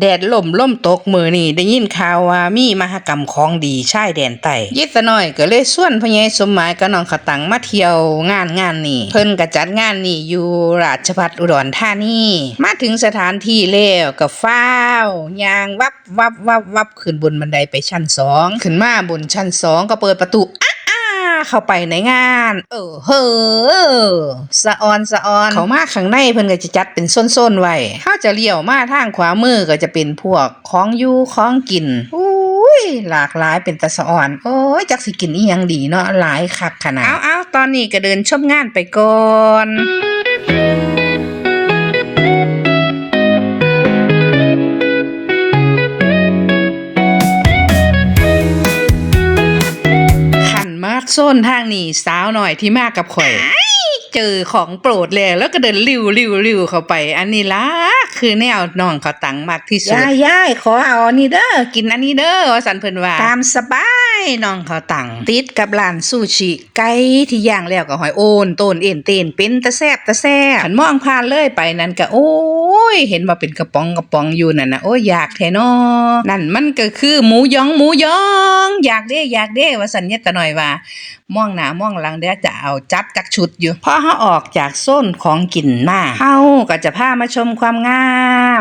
แดดล่มล่มตกมือนี่ได้ยินข่าวว่ามีมหกรรมของดีชายแดนใต้ยิดซะหน่อยก็เลยส่วนพอใหญสมหมายกับน้องขตังมาเที่ยวงานงานนี่เพิ่นก็จัดงานนี่อยู่ราชพัฒอุดรธานีมาถึงสถานที่แล้วก็ฟ้าวยางวับวับวับวับขึ้นบนบันไดไปชั้นสองขึ้นมาบนชั้นสองก็เปิดประตูอะอ่า เข้าไปในงาน เออเฮ้อสะออนสะออนเขามาข้างในเพิ่นก็จะจัดเป็นโซนๆไว้เขาจะเลี้ยวมาทางขวามือก็จะเป็นพวกของอยู่ของกินอุ้ยหลากหลายเป็นตะสะออน โอ้ยจักสิกินอีหยังดีเนาะหลายคักขนาดเอาเอาตอนนี้ก็เดินชมงานไปก่อน ซนทางนี้สาวหน่อยที่มากับข่อย เจอของโปรดเลยแล้วก็เดินริวริวริวเข้าไป อันนี้ล่ะคือแนวน้องเขาตังมากที่สุดยายยายขอเอาอันนี้เด้อกินอันนี้เด้อว่าสันเพิ่นว่าตามสบาย น้องเขาตังติดกับร้านซูชิไก่ที่ย่างแล้วก็หอยโอนต้นเอ็นเตนเป็นตะแซบตะแซบขันมองผ่านเลยไปนั่นก็โอ้ยเห็นว่าเป็นกระป๋องกระป๋องอยู่นั่นนะโอ้ยอยากแท้นอนั่นมันก็คือหมูยองหมูยอง อยากเด้อยากเด้ว่าสัญญาตะหน่อยว่า มองหน้ามองหลังเดี๋ยวจะเอาจัดจักชุดอยู่พอเฮาออกจากโซนของกินมาเฮาก็จะพามาชมความงา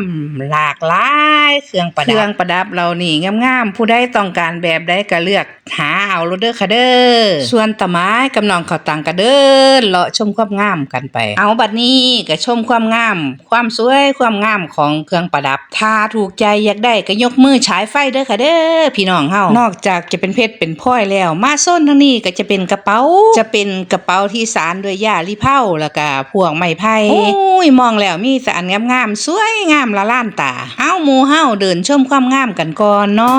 ม หลากหลายเครื่องประดับเครื่องประดับเรานี่งามๆผู้ใดต้องการแบบใดก็เลือกหาเอาโลดเด้อค่ะเด้อส่วนตะไม้กำนองเขาตังก็เดินเลาะชมความงามกันไป เอาบัดนี้ก็ชมความงาม ความสวยความงามของเครื่องประดับ ถ้าถูกใจอยากได้ก็ยกมือฉายไฟเด้อค่ะเด้อพี่น้องเฮานอกจากจะเป็นเพชรเป็นพลอยแล้ว มาโซนทางนี้ก็จะเป็นกระเป๋า จะเป็นกระเป๋าที่สารด้วยหญ้าลิเผาแล้วก็พวกไม้ไผ่โอ้ยมองแล้วมีสารงามๆสวยงามละล้านตาเฮาหมู่เฮาเดินชมความงามกันก่อนเนา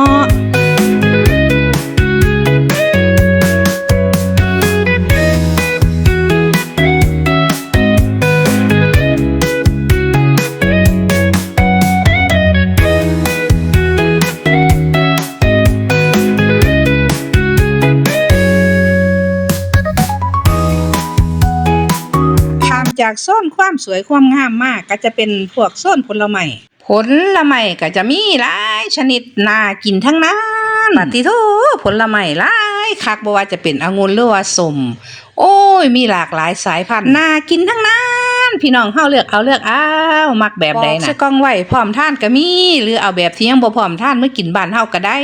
ะ จากโซนความสวยความงามมากก็จะเป็นพวกโซนผลไม้ผลไม้ก็จะมีหลายชนิดน่ากินทั้งนั้นปฏิโทผลไม้หลายคักบ่ว่าจะเป็นองุ่นหรือว่าส้มโอ้ย มีหลากหลายสายพันธุ์น่ากินทั้งนั้นพี่น้องเฮาเลือกเอาเลือกเอามักแบบใดนะใส่กล่องไว้พร้อมทานก็มี หรือเอาแบบที่ยังบ่พร้อมทานเมื่อกินบ้านเฮาก็ได้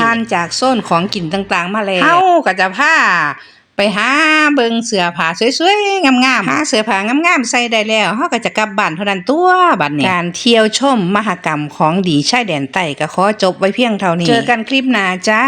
ทานจากโซนของกินต่างๆ มาแล้วเฮาก็จะพา ไปหาเบิงเสื้อผ้าสวยๆงามๆหาเสื้อผ้างามๆใส่ได้แล้วเฮาก็จะกลับบ้านเท่านั้นตัวบัดนี้การเที่ยวชมมหกรรมของดีชายแดนใต้ก็ขอจบไว้เพียงเท่านี้ เจอกันคลิปหน้าจ้า